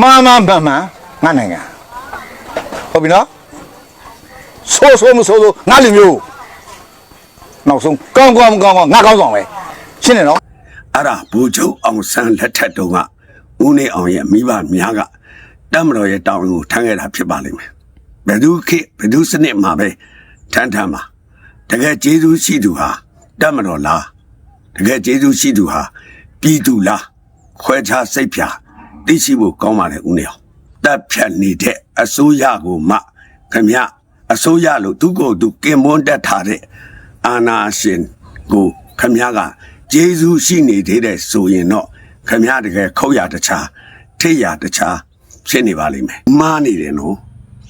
မှန်မှန်မှန်မှန်ငါနိုင်ငံဟုတ်ပြီနော်ဆိုးဆိုးမဆိုးဆိုးငါလူမျိုးနောက်ဆုံးကောင်းကောင်းမကောင်းကောင်းငါကောင်းဆောင်ပဲရှင်းနေနော်အဲ့ဒါဘူချုပ်အောင်ဆန်းလက်ထက်တုန်းကဦးနေအောင်ရဲ့မိဘများကတမတော်ရဲ့တောင်းကိုထမ်းခဲ့တာဖြစ်ပါလိမ့်မယ်ဘယ်သူခေဘယ်သူစနစ်မှာပဲထမ်းထမ်းပါတကယ်ကျေးဇူးရှိသူဟာတမတော်လားတကယ်ကျေးဇူးရှိသူဟာပြည်သူလားခွဲခြားစိတ်ဖြာ သိရှိဖို့ကောင်းပါလေဦးနေအောင်တပ်ဖြတ်နေတဲ့အစိုးရကိုမှခမရအစိုးရလို့သူကိုယ်သူကင်မွန်းတက်ထားတဲ့အာနာရှင်ကိုခမရကကျေးဇူးရှိနေသေးတယ်ဆိုရင်တော့ခမရတကယ်ခုတ်ရတခြားထိတ်ရတခြားဖြစ်နေပါလိမ့်မယ်မှားနေတယ်နော်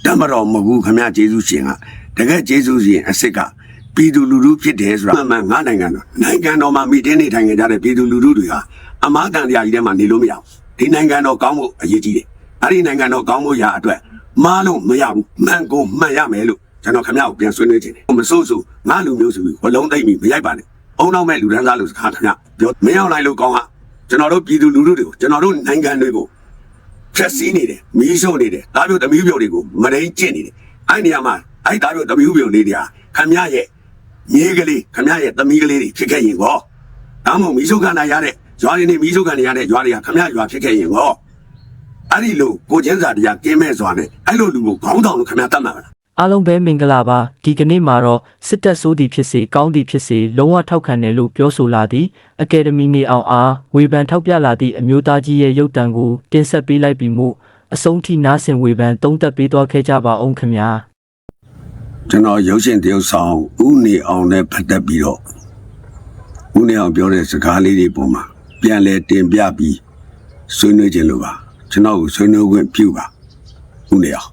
တမတော်မဟုတ်ဘူးခမရကျေးဇူးရှင်ကတကယ်ကျေးဇူးရှင်အစ်စ်ကပြည်သူလူထုဖြစ်တယ်ဆိုတာအမှန်ငါနိုင်ငံတော်နိုင်ငံတော်မှာမိတင်းနေထိုင်ကြတဲ့ပြည်သူလူထုတွေဟာအမားတန်တရားကြီးထဲမှာနေလို့မရဘူး ဒီနိုင်ငံတော်ကောင်းဖို့အရေးကြီးတယ်အဲ့ဒီနိုင်ငံတော်ကောင်းဖို့ရာအတွက်မားလို့မရဘူးမှန်ကိုမှန်ရမယ်လို့ကျွန်တော်ခမရကိုပြန်ဆွေးနွေးချင်တယ်မစိုးစိုးငါလူမျိုးဆိုပြီးဝလုံးသိမ့်ပြီးမရိုက်ပါနဲ့အုံနောက်မဲ့လူဒန်းစားလို့စကားခမရပြောမင်းအောင်လိုက်လို့ကောင်းဟာကျွန်တော်တို့ပြည်သူလူထုတွေကိုကျွန်တော်တို့နိုင်ငံတွေကိုဖြက်စီးနေတယ်မီးရှို့နေတယ်တားပြုတ်သမီးပြုတ်တွေကိုမရင်းကျင့်နေတယ်အဲ့နေရာမှာအဲ့တားပြုတ်သမီးပြုတ်လေးတွေဟာခမရရဲ့မြေးကလေးခမရရဲ့သမီးကလေးတွေဖြစ်ခဲ့ရင်ကောဒါမှမဟုတ်မီးရှို့ခံရတဲ့ ရွာတွေနေမီးရှို့ခံရတဲ့ရွာတွေကခမရရွာဖြစ်ခဲ့ရင်ကောအဲ့ဒီလိုကိုချင်းစာတရားကင်းမဲ့စွာနဲ့အဲ့လိုလူကိုခေါင်းဆောင်လို့ခမရတတ်မှာမလားအားလုံးပဲမင်္ဂလာပါဒီကနေ့မှာတော့စစ်တပ်စိုးသည်ဖြစ်စေကောင်းသည်ဖြစ်စေလုံးဝထောက်ခံတယ်လို့ပြောဆိုလာသည်အကယ်ဒမီနေအောင်အားဝေဖန်ထောက်ပြလာသည့်အမျိုးသားကြီးရဲ့ရုပ်တံကိုတင်ဆက်ပေးလိုက်ပြီးမှအဆုံးထိနားဆင်ဝေဖန်သုံးသပ်ပေးသွားခဲ့ကြပါအောင်ခင်ဗျာကျွန်တော်ရုပ်ရှင်တရုပ်ဆောင်ဦးနေအောင်နဲ့ဖတ်သက်ပြီးတော့ဦးနေအောင်ပြောတဲ့စကားလေးတွေပုံမှာ ပြန်လဲတင်ပြပြီးဆွေးနွေးခြင်းလို့ပါကျွန်တော်ကိုဆွေးနွေးခွင့်ပြုပါဦးနေအောင်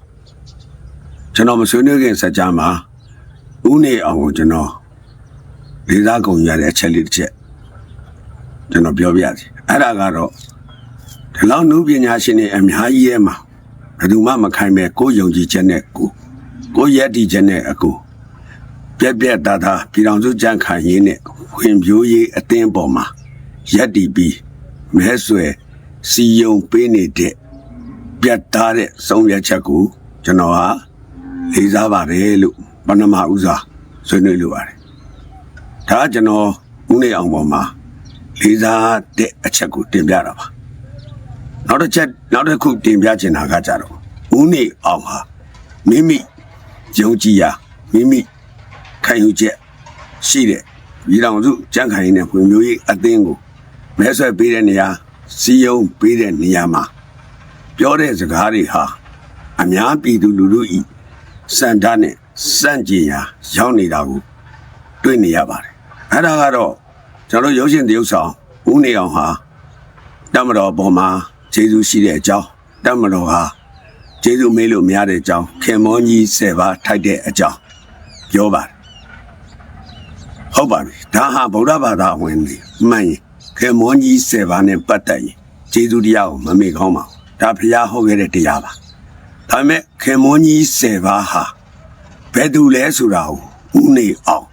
ကျွန်တော်မဆွေးနွေးခင်စကြမှာဦးနေအောင်ကိုကျွန်တော်လေးစားကုန်ရတဲ့အချက်လေးတစ်ချက်ကျွန်တော်ပြောပြစီအဲ့ဒါကတော့ဒီလောက်နုပညာရှင်တွေအများကြီးရဲ့မှာဘယ်သူမှမခိုင်းမဲ့ကိုယ်ယုံကြည်ချက်နဲ့ကိုယ်ကိုယ့်ရက်တီချက်နဲ့အကူပြက်ပြက်သားသားပြည်တော်စုကြံ့ခိုင်ရေးနဲ့ဝင်ပြိုးရေးအသင်းပေါ်မှာ ရက်တီပြီးမဲဆွဲစီယုံပေးနေတဲ့ပြတ်သားတဲ့ဆုံးဖြတ်ချက်ကိုကျွန်တော်ဟာလေးစားပါတယ်လို့ပဏမဥစားဆွေးနွေးလိုပါတယ်ဒါကကျွန်တော်ဦးနေအောင်ပေါ်မှာလေးစားတဲ့အချက်ကိုတင်ပြတာပါနောက်တစ်ချက်နောက်တစ်ခုတင်ပြချင်တာကကြတော့ဦးနေအောင်ဟာမိမိယုံကြည်ရာမိမိခံယူချက်ရှိတဲ့ပြည်တော်စုကြံ့ခိုင်နေတဲ့ဖွံ့ဖြိုးရေးအသင်းကို မဲဆွဲပေးတဲ့နေရာစီယုံပေးတဲ့နေရာမှာပြောတဲ့စကားတွေဟာအများပြည်သူလူထုဤစန္ဒနဲ့စန့်ကျင်ရာရောက်နေတာကိုတွေ့နေရပါတယ်အဲ့ဒါကတော့ကျွန်တော်ရုပ်ရှင်တရုပ်ဆောင်ဦးနေအောင်ဟာတမတော်ပေါ်မှာကျေးဇူးရှိတဲ့အကြောင်းတမတော်ဟာကျေးဇူးမေးလို့မရတဲ့အကြောင်းခင်မောကြီးဆယ်ပါးထိုက်တဲ့အကြောင်းပြောပါတယ်ဟုတ်ပါပြီဒါဟာဗုဒ္ဓဘာသာဝင်နေမှန်ရင် ခင်မောကြီးဆယ်ပါးနဲ့ပတ်သက်ရင်ကျေးဇူးတရားကိုမမေ့ကောင်းပါဘူးဒါဖျားဟုတ်ခဲ့တဲ့တရားပါဒါပေမဲ့ခင်မောကြီးဆယ်ပါးဟာဘယ်သူလဲဆိုတာကိုဦးနေအောင်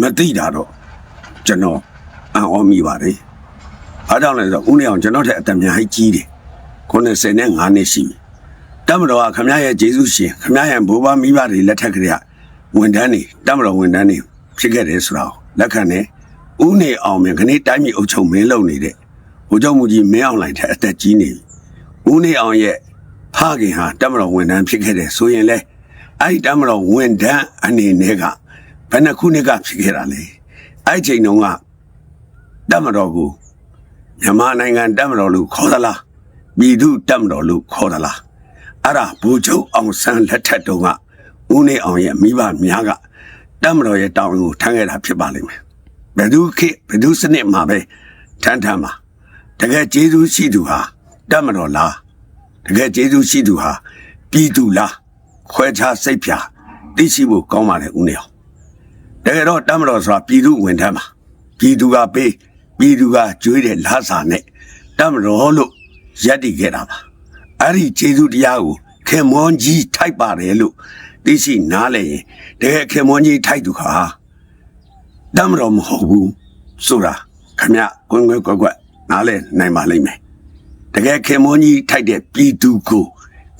မသိတာတော့ကျွန်တော်အံ့ဩမိပါတယ်အားကြောင့်လဲဆိုတော့ဦးနေအောင်ကျွန်တော်ထက်အသက်များကြီးတယ်95နှစ်ရှိပြီတမတော်ကခမရရဲ့ဂျေစုရှင်ခမရရဲ့ဘိုးဘမိဘတွေလက်ထက်ကလေးကဝန်တန်းနေတမတော်ဝန်တန်းနေဖြစ်ခဲ့တယ်ဆိုတာကိုလက်ခံနေ ဥနေအောင်မြင်ခဏတိုင်းပြည်အုပ်ချုပ်မင်းလုပ်နေတဲ့ဘိုးချုပ်မူကြီးမင်းအောင်လိုက်တဲ့အသက်ကြီးနေပြီဥနေအောင်ရဲ့ဖခင်ဟာတမတော်ဝန်တန်းဖြစ်ခဲ့တယ်ဆိုရင်လေအဲ့ဒီတမတော်ဝန်တန်းအနေနဲ့ကဘယ်နှခုနှစ်ကဖြစ်ခဲ့တာလဲအဲ့ဒီချိန်တုန်းကတမတော်ကိုမြန်မာနိုင်ငံတမတော်လို့ခေါ်သလားပြည်သူတမတော်လို့ခေါ်သလားအဲ့ဒါဘူချုပ်အောင်ဆန်းလက်ထက်တုန်းကဦးနေအောင်ရဲ့မိဘများကတမတော်ရဲ့တောင်းကိုထမ်းခဲ့တာဖြစ်ပါလိမ့်မယ် ဘယ်သူခေဘယ်သူစနစ်မှာပဲထမ်းထမ်းပါတကယ်ကျေးဇူးရှိသူဟာတမတော်လားတကယ်ကျေးဇူးရှိသူဟာပြည်သူလားခွဲခြားစိတ်ဖြာသိရှိဖို့ကောင်းပါလေဦးနေအောင်တကယ်တော့တမတော်ဆိုတာပြည်သူဝင်ထမ်းပါပြည်သူကပေးပြည်သူကကြွေးတဲ့လားစာနဲ့တမတော်လို့ရက်တည်ခဲ့တာပါအဲ့ဒီခြေစုတရားကိုခင်မွန်ကြီးထိုက်ပါတယ်လို့သိရှိနားလဲရင်တကယ်ခင်မွန်ကြီးထိုက်သူခါ တမ်းမတော်မဟုတ်ဘူးဆိုတာခမကွင်းကွင်းကွက်ကွက်နားလဲနိုင်ပါလိမ့်မယ်တကယ်ခင်မွန်ကြီးထိုက်တဲ့ပြည်သူကို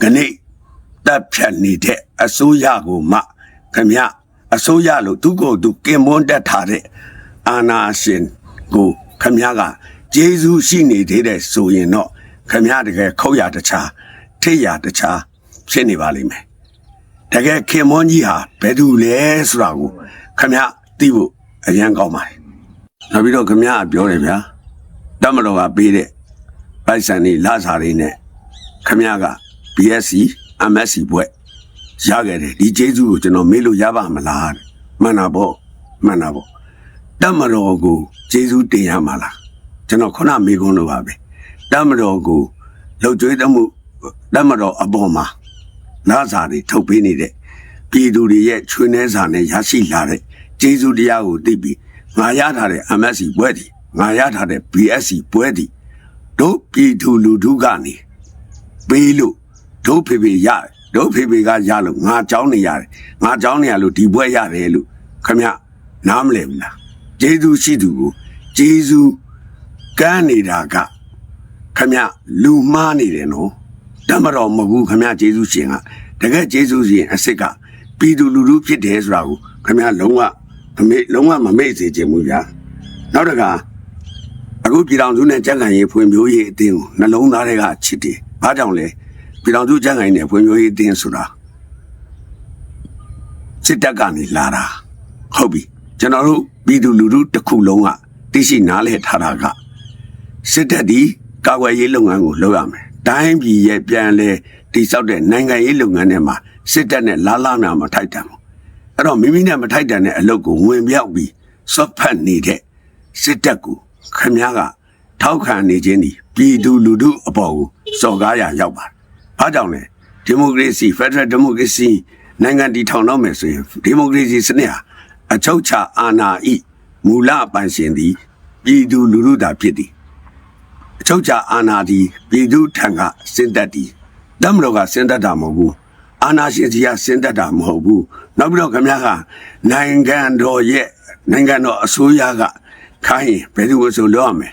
ခဏတပ်ဖြတ်နေတဲ့အစိုးရကိုမှခမရအစိုးရလို့သူကိုယ်သူကင်မွန်တက်ထားတဲ့အာနာရှင်ကိုခမရကဂျေဇူးရှိနေသေးတဲ့ဆိုရင်တော့ခမရတကယ်ခုတ်ရတခြားထိတ်ရတခြားဖြစ်နေပါလိမ့်မယ်တကယ်ခင်မွန်ကြီးဟာဘယ်သူလဲဆိုတာကိုခမရသိဖို့ အရန်ကောင်းပါတယ်နောက်ပြီးတော့ခမရကပြောတယ်ဗျာတမတော်ကပေးတဲ့ပိုက်ဆံနေလာစားတွေနဲ့ခမရက BSC MSC ဘွဲ့ရခဲ့တယ်ဒီကျေးဇူးကိုကျွန်တော်မေးလို့ရပါမလားတဲ့မှန်တာပေါ့မှန်တာပေါ့တမတော်ကိုကျေးဇူးတင်ရမှာလားကျွန်တော်ခုနမေးခွန်းလို့ပါပဲတမတော်ကိုလှုပ်ကြွေးတမှုတမတော်အပေါ်မှာလာစားတွေထုတ်ပေးနေတဲ့ပြည်သူတွေရဲ့ချွေးနှဲစာနဲ့ရရှိလာတဲ့ ကျေးဇူးတရားကိုသိပြီးငါရထားတဲ့ MSC ဘွဲ့ဒီငါရထားတဲ့ BSC ဘွဲ့ဒီ တို့ပြည်သူလူထုကနေပေးလို့တို့ဖေဖေရတယ်တို့ဖေဖေကရလို့ငါเจ้าနေရတယ်ငါเจ้าနေရလို့ဒီဘွဲရတယ်လို့ခမနားမလဲဘူးလားဂျေဇူးရှိသူကိုဂျေဇူးကမ်းနေတာကခမလူမှားနေတယ်နော်တမတော်မဟုတ်ဘူးခမဂျေဇူးရှင်ကတကယ်ဂျေဇူးရှင်အစ်စ်ကပြည်သူလူထုဖြစ်တယ်ဆိုတာကိုခမလုံးဝ မမေ့လုံးဝမမေ့စေချင်ဘူးဗျာနောက်တကအခုပြည်တော်စုနဲ့ကြက်ကန်ရေးဖွံ့ဖြိုးရေးအတင်းကိုနှလုံးသားတွေကချစ်တယ်။ဘာကြောင့်လဲပြည်တော်စုကြက်ကန်ရေးနဲ့ဖွံ့ဖြိုးရေးအတင်းဆိုတာစစ်တပ်ကနေလာတာဟုတ်ပြီကျွန်တော်တို့ပြည်သူလူထုတစ်ခုလုံးကသိရှိနားလည်ထားတာကစစ်တပ်ဒီကာကွယ်ရေးလုပ်ငန်းကိုလုပ်ရမယ်။တိုင်းပြည်ရဲ့ပြန်လဲတိစောက်တဲ့နိုင်ငံရေးလုပ်ငန်းတွေမှာစစ်တပ်နဲ့လာလာနာမထိုက်တန်ဘူး။ အဲ့တော့မိမိနဲ့မထိုက်တန်တဲ့အလုပ်ကိုဝင်ပြောက်ပြီးစွတ်ဖက်နေတဲ့စစ်တပ်ကိုခမည်းကထောက်ခံနေခြင်းဒီပြည်သူလူထုအပေါ်ကိုစော်ကားရရောက်ပါတယ်။ဘာကြောင့်လဲဒီမိုကရေစီဖက်ဒရယ်ဒီမိုကရေစီနိုင်ငံတည်ထောင်တော့မယ်ဆိုရင်ဒီမိုကရေစီစနစ်ဟာအချုပ်ချာအာဏာဤမူလပိုင်ရှင်သည်ပြည်သူလူထုသာဖြစ်သည်အချုပ်ချာအာဏာသည်ပြည်သူထံကစင်တက်သည်တမတော်ကစင်တက်တာမဟုတ်ဘူး အာဏာရှင်ကြီးကစင်တက်တာမဟုတ်ဘူးနောက်ပြီးတော့ခမည်းကနိုင်ငံတော်ရဲ့နိုင်ငံတော်အစိုးရကခိုင်းရင်ဘယ်သူကိုဆိုလို့ရမယ်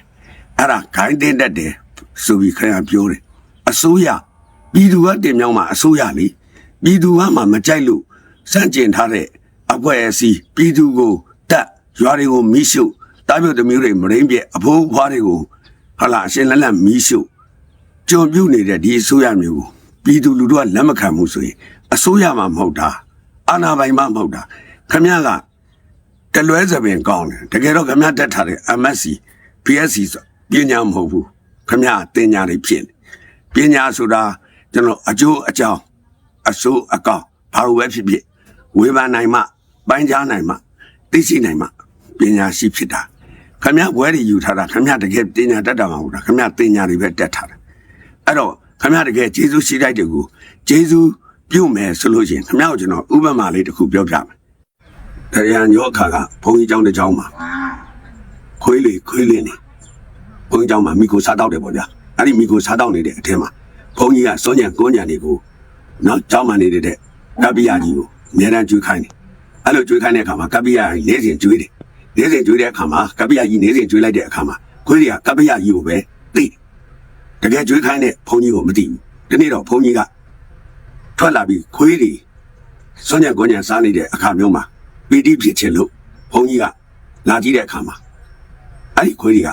အဲ့ဒါခိုင်းတဲ့တက်တယ်ဆိုပြီးခင်ဗျာပြောတယ်အစိုးရပြည်သူကတင်မြောင်းမှာအစိုးရလေပြည်သူကမှမကြိုက်လို့စန့်ကျင်ထားတဲ့အပွဲအစည်းပြည်သူကိုတက်ရွာတွေကိုမိရှုတားပြုတ်တမျိုးတွေမရင်းပြက်အဖိုးဖွားတွေကိုဟာလာအရှင်လက်လက်မိရှုကြုံပြုတ်နေတဲ့ဒီအစိုးရမျိုးကို ပြည်သူလူထုကလက်မခံဘူးဆိုရင်အစိုးရမှမဟုတ်တာအာဏာပိုင်မှမဟုတ်တာခင်ဗျားကတလွဲစပင်ကောင်းတယ်တကယ်တော့ခမရတက်ထားတဲ့ MSC PSC ဆိုပညာမဟုတ်ဘူးခမရတင်ညာတွေဖြစ်နေပညာဆိုတာကျွန်တော်အကျိုးအကြောင်းအဆိုးအကောင်းဘာလို့ပဲဖြစ်ဖြစ်ဝေဖန်နိုင်မှပိုင်းခြားနိုင်မှသိရှိနိုင်မှပညာရှိဖြစ်တာခမရဘွဲတွေယူထားတာခမရတကယ်တင်ညာတက်တာမဟုတ်တာခမရတင်ညာတွေပဲတက်ထားတာအဲ့တော့ ခမရတကယ်ဂျေဇုရှိတိုက်တွေကိုဂျေဇုပြုမယ်ဆိုလို့ရှိရင်ခမရကိုကျွန်တော်ဥပမာလေးတစ်ခုပြောပြမယ်တရားညောခါကဘုန်းကြီးကျောင်းတစ်ကျောင်းမှာခွေးလေခွေးလင်းနေဘုန်းကြီးကျောင်းမှာမိကိုစားတော့တယ်ပေါ့ဗျာအဲ့ဒီမိကိုစားတော့နေတဲ့အထက်မှာဘုန်းကြီးကစောညံကိုညံတွေကိုနော်ကျောင်းမှာနေတဲ့ကပ္ပိယကြီးကိုအများအားကျွေးခိုင်းတယ်အဲ့လိုကျွေးခိုင်းတဲ့အခါမှာကပ္ပိယကြီးနေစဉ်ကျွေးတယ်နေစဉ်ကျွေးတဲ့အခါမှာကပ္ပိယကြီးနေစဉ်ကျွေးလိုက်တဲ့အခါမှာခွေးတွေကကပ္ပိယကြီးကိုပဲသိတယ် တကယ်ကျွေးခိုင်းတဲ့ဘုန်းကြီးကိုမသိဘူးဒီနေ့တော့ဘုန်းကြီးကထွက်လာပြီးခွေးတွေစွန့်ညံကိုညံစားနေတဲ့အခါမျိုးမှာပီတိဖြစ်ခြင်းလို့ဘုန်းကြီးကလာကြည့်တဲ့အခါမှာအဲ့ဒီခွေးတွေက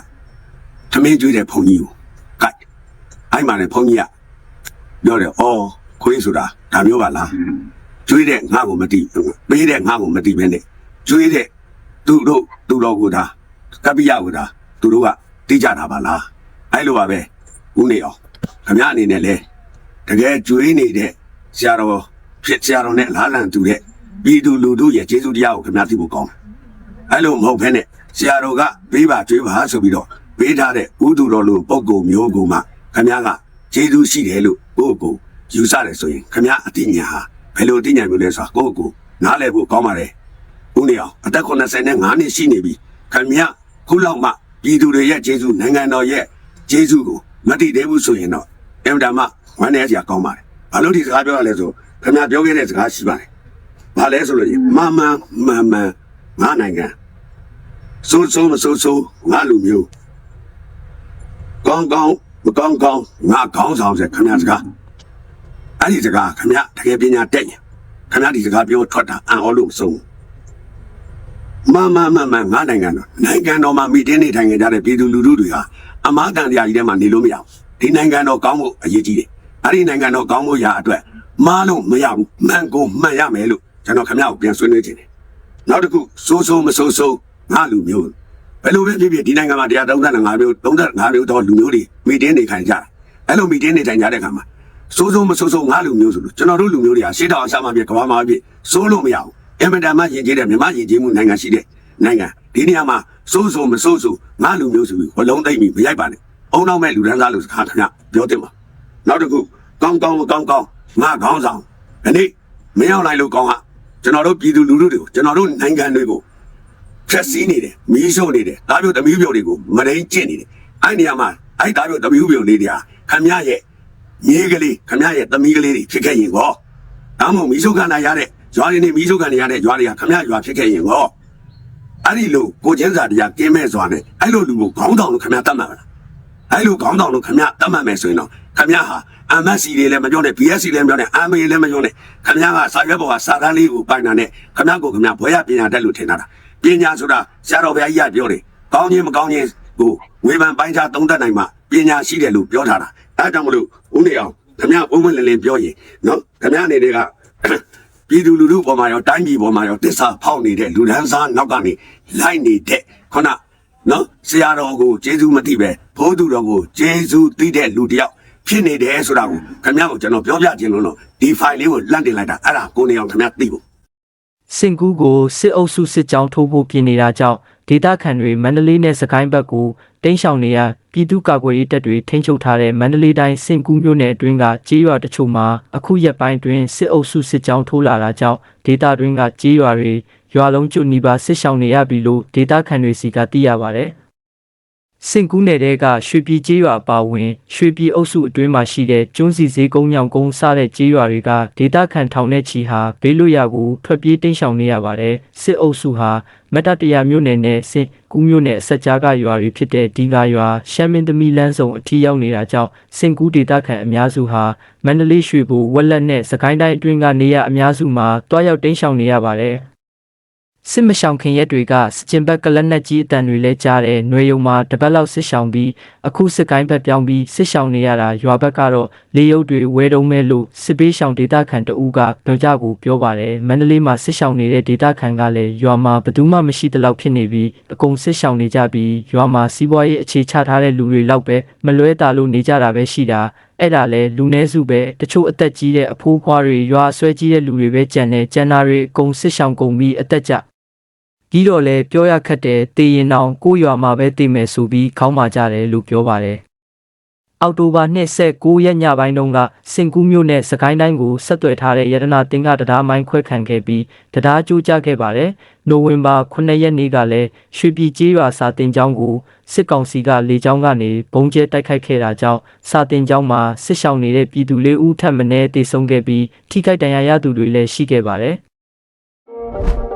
သမင်းကျွေးတဲ့ဘုန်းကြီးကိုကတ်အဲ့မှာလည်းဘုန်းကြီးကပြောတယ်အော်ခွေးဆိုတာဒါမျိုးပါလားကျွေးတဲ့ငါ့ကိုမသိပေးတဲ့ငါ့ကိုမသိဘဲနဲ့ကျွေးတဲ့သူတို့သူတော်ကိုဒါကပ္ပိယကိုဒါသူတို့ကသိကြတာပါလားအဲ့လိုပါပဲ ဦးနေအောင်ခမရအနေနဲ့လေတကယ်ကျွေးနေတဲ့ဆရာတော်ဖြစ်ဆရာတော်နဲ့လားလံတူတဲ့ပြည်သူလူထုရဲ့ကျေးဇူးတရားကိုခင်ဗျားသိဖို့ကောင်းတယ်။အဲ့လိုမဟုတ်ဘဲနဲ့ဆရာတော်ကပေးပါကျွေးပါဆိုပြီးတော့ပေးထားတဲ့ဥသူတော်လိုပုံကုမျိုးကိုမှခင်ဗျားကကျေးဇူးရှိတယ်လို့ကိုယ့်ကိုယ်ယူဆတယ်ဆိုရင်ခင်ဗျားအတိညာဟာဘယ်လိုအတိညာမျိုးလဲဆိုတာကိုယ့်ကိုယ်နားလည်ဖို့ကောင်းပါတယ်။ဦးနေအောင်အသက်85နှစ်ရှိနေပြီခင်ဗျားခုလောက်မှပြည်သူတွေရဲ့ကျေးဇူးနိုင်ငံတော်ရဲ့ကျေးဇူးကို မသိသေးဘူးဆိုရင်တော့အင်တာမဝမ်းနေစရာကောင်းပါတယ်။ဘာလို့ဒီစကားပြောရလဲဆိုခင်ဗျာပြောခဲ့တဲ့စကားရှိပါတယ်။ဘာလဲဆိုလို့ရင်မမမမငါနိုင်ငံစိုးစိုးမစိုးစိုးငါလူမျိုးကောင်းကောင်းကောင်းကောင်းငါခေါင်းဆောင်စေခမရစကားအဲ့ဒီစကားခမရတကယ်ပညာတက်ရင်ခမရဒီစကားပြောထွက်တာအံ့ဩလို့မဆုံးဘူး မမမမငါနိုင်ငံတော်နိုင်ငံတော်မှာမိတင်းနေထိုင်ကြတဲ့ပြည်သူလူထုတွေဟာအမားတန်တရားကြီးထဲမှာနေလို့မရဘူးဒီနိုင်ငံတော်ကောင်းဖို့အရေးကြီးတယ်အဲ့ဒီနိုင်ငံတော်ကောင်းဖို့ရာအတွက်မားလို့မရဘူးမှန်ကိုမှန်ရမယ်လို့ကျွန်တော်ခမရကိုပြန်ဆွေးနွေးချင်တယ်နောက်တစ်ခုစိုးစိုးမစိုးစိုးငါလူမျိုးဘယ်လိုပဲဖြစ်ဖြစ်ဒီနိုင်ငံမှာတရား35မျိုး35မျိုးတော့လူမျိုးတွေမီတင်းနေခံကြတယ်အဲ့လိုမီတင်းနေထိုင်ကြတဲ့အခါမှာစိုးစိုးမစိုးစိုးငါလူမျိုးဆိုလို့ကျွန်တော်တို့လူမျိုးတွေကရှေ့တောင်အစားမပြကဘာမှမဖြစ်စိုးလို့မရဘူး အင်မတန်မှယဉ်ကျေးတဲ့မြန်မာယဉ်ကျေးမှုနိုင်ငံရှိတဲ့နိုင်ငံဒီနေရာမှာစိုးစိုးမစိုးစိုးငါလူမျိုးဆိုပြီးဝလုံးသိမ့်ပြီးမရိုက်ပါနဲ့အုံနောက်မဲ့လူဒန်းစားလို့စကားခင်ဗျပြောတင်ပါနောက်တစ်ခုကောင်းကောင်းကောင်းကောင်းငါခေါင်းဆောင်ဒီနေ့မင်းအောင်လိုက်လို့ကောင်းဟာကျွန်တော်တို့ပြည်သူလူထုတွေကိုကျွန်တော်တို့နိုင်ငံတွေကိုဖြက်စီးနေတယ်မီးရှို့နေတယ်ဒါမျိုးသမီးပြုံတွေကိုမရင်းကျင့်နေတယ်အဲ့နေရာမှာအဲ့ဒါမျိုးသမီးပြုံလေးတွေဟာခမရရဲ့မြေးကလေးခမရရဲ့သမီးကလေးတွေဖြစ်ခဲ့ရင်ကောဒါမှမဟုတ်မီးရှို့ခံရရတဲ့ ရွာတွေနေမီးရှို့ခံရတဲ့ရွာတွေကခမရရွာဖြစ်ခဲ့ရင်ကောအဲ့ဒီလိုကိုချင်းစာတရားကင်းမဲ့စွာနဲ့အဲ့လိုလူကိုခေါင်းတောင်လို့ခမရတတ်မှတ်မလားအဲ့လိုခေါင်းတောင်လို့ခမရတတ်မှတ်မယ်ဆိုရင်တော့ခမရဟာ MSC တွေလည်းမပြောနဲ့ BSC လည်းမပြောနဲ့ MA လည်းမပြောနဲ့ခမရကစာရွက်ပေါ်ကစာတန်းလေးကိုပိုင်တာနဲ့ခမရကိုခမရဘွဲရပညာတတ်လို့ထင်တာလားပညာဆိုတာဆရာတော်ဘုရားကြီးကပြောတယ်။ကောင်းခြင်းမကောင်းခြင်းကိုဝေဖန်ပိုင်းခြားသုံးသပ်နိုင်မှပညာရှိတယ်လို့ပြောထားတာ။အဲဒါကြောင့်မလို့ဦးနေအောင်ခမရဘုံမလင်းလင်းပြောရင်နော်ခမရအနေနဲ့က ပြည်သူလူထုပေါ်မှာရောတိုင်းပြည်ပေါ်မှာရောတစ္ဆာဖောက်နေတဲ့လူဒန်းစားနောက်ကနေလိုက်နေတဲ့ခုနနော်ဆရာတော်ကိုကျေးဇူးမသိပဲဘိုးသူတော်ကိုကျေးဇူးသိတဲ့လူတစ်ယောက်ဖြစ်နေတယ်ဆိုတာကိုခမရကိုကျွန်တော်ပြောပြခြင်းလို့တော့ဒီ file လေးကိုလန့်တင်လိုက်တာအဲ့ဒါကိုနေအောင်ခမရသိဖို့စင်ကူးကိုစစ်အုပ်စုစစ်ကြောင်းထိုးဖို့ပြင်နေတာကြောင့် ဒေသခံတွေမန္တလေးနဲ့စကိုင်းဘက်ကိုတင်းရှောင်နေရပြည်သူ့ကာကွယ်ရေးတပ်တွေထိန်းချုပ်ထားတဲ့မန္တလေးတိုင်းစင်ကူးမြို့နယ်အတွင်းကကြေးရွာတချို့မှာအခုရက်ပိုင်းတွင်စစ်အုပ်စုစစ်ကြောင်းထိုးလာတာကြောင့်ဒေသတွင်းကကြေးရွာတွေရွာလုံးကျွတ်နီးပါးစစ်ရှောင်နေရပြီလို့ဒေသခံတွေစီကသိရပါတယ်။ စင်ကူးနယ်တဲကရွှေပြည်ကျေးရွာအပါအဝင်ရွှေပြည်အုပ်စုအတွင်းမှာရှိတဲ့ကျွန်းစီဈေးကုန်းညောင်ကုန်းစတဲ့ကျေးရွာတွေကဒေသခံထောင်နဲ့ချီဟာဘေးလွတ်ရာကိုထွက်ပြေးတိမ်းရှောင်နေရပါတယ်စစ်အုပ်စုဟာမတ္တတရာမြို့နယ်နဲ့စင်ကူးမြို့နယ်အဆက်ကြားကရွာတွေဖြစ်တဲ့ဒီကာရွာရှမ်းမင်းသမီးလမ်းဆောင်အထီးရောက်နေတာကြောင့်စင်ကူးဒေသခံအများစုဟာမန္တလေးရွှေဘူဝက်လက်နဲ့စကိုင်းတိုင်းအတွင်းကနေရအများစုမှာတွားရောက်တိမ်းရှောင်နေရပါတယ် စစ်မရှောင်ခင်ရက်တွေကစကျင်ဘက်ကလက်နက်ကြီးအတန်တွေလဲကြားတယ်။ຫນွေယုံမှာတပတ်လောက်စစ်ရှောင်ပြီးအခုစစ်ကိုင်းဘက်ပြောင်းပြီးစစ်ရှောင်နေရတာရွာဘက်ကတော့လေရုပ်တွေဝဲတုံးမဲ့လို့စစ်ပေးရှောင်ဒေသခံတအူးကကြောကြကိုပြောပါတယ်။မန္တလေးမှာစစ်ရှောင်နေတဲ့ဒေသခံကလည်းရွာမှာဘယ်သူမှမရှိတဲ့လောက်ဖြစ်နေပြီးအကုန်စစ်ရှောင်နေကြပြီးရွာမှာစီးပွားရေးအခြေချထားတဲ့လူတွေလောက်ပဲမလွဲတာလို့နေကြတာပဲရှိတာ။အဲ့ဒါလဲလူနည်းစုပဲတချို့အသက်ကြီးတဲ့အဖိုးဖွားတွေရွာဆွဲကြီးတဲ့လူတွေပဲကြံတယ်ကြံနာတွေအကုန်စစ်ရှောင်ကုန်ပြီးအသက်ကြ ကြီးတော့လဲပြောရခက်တယ်တေရင်အောင်ကိုယ့်ရွာမှာပဲတည်မယ်ဆိုပြီးခေါင်းမာကြတယ်လို့ပြောပါတယ်။အောက်တိုဘာ29ရက်ညပိုင်းတုန်းကစင်ကူးမြို့နယ်စကိုင်းတိုင်းကိုဆက်သွယ်ထားတဲ့ရတနာတင်ကတရားမိုင်းခွဲခံခဲ့ပြီးတရားကျိုးကျခဲ့ပါတယ်။နိုဝင်ဘာ9ရက်နေ့ကလည်းရွှေပြည်ကျေးရွာစာတင်ကျောင်းကိုစစ်ကောင်စီကလေကြောင်းကနေဘုံကျဲတိုက်ခိုက်ခဲ့တာကြောင့်စာတင်ကျောင်းမှာစစ်ရှောင်နေတဲ့ပြည်သူလေးဦးထပ်မံတေဆုံးခဲ့ပြီးထိခိုက်ဒဏ်ရာရသူတွေလည်းရှိခဲ့ပါတယ်။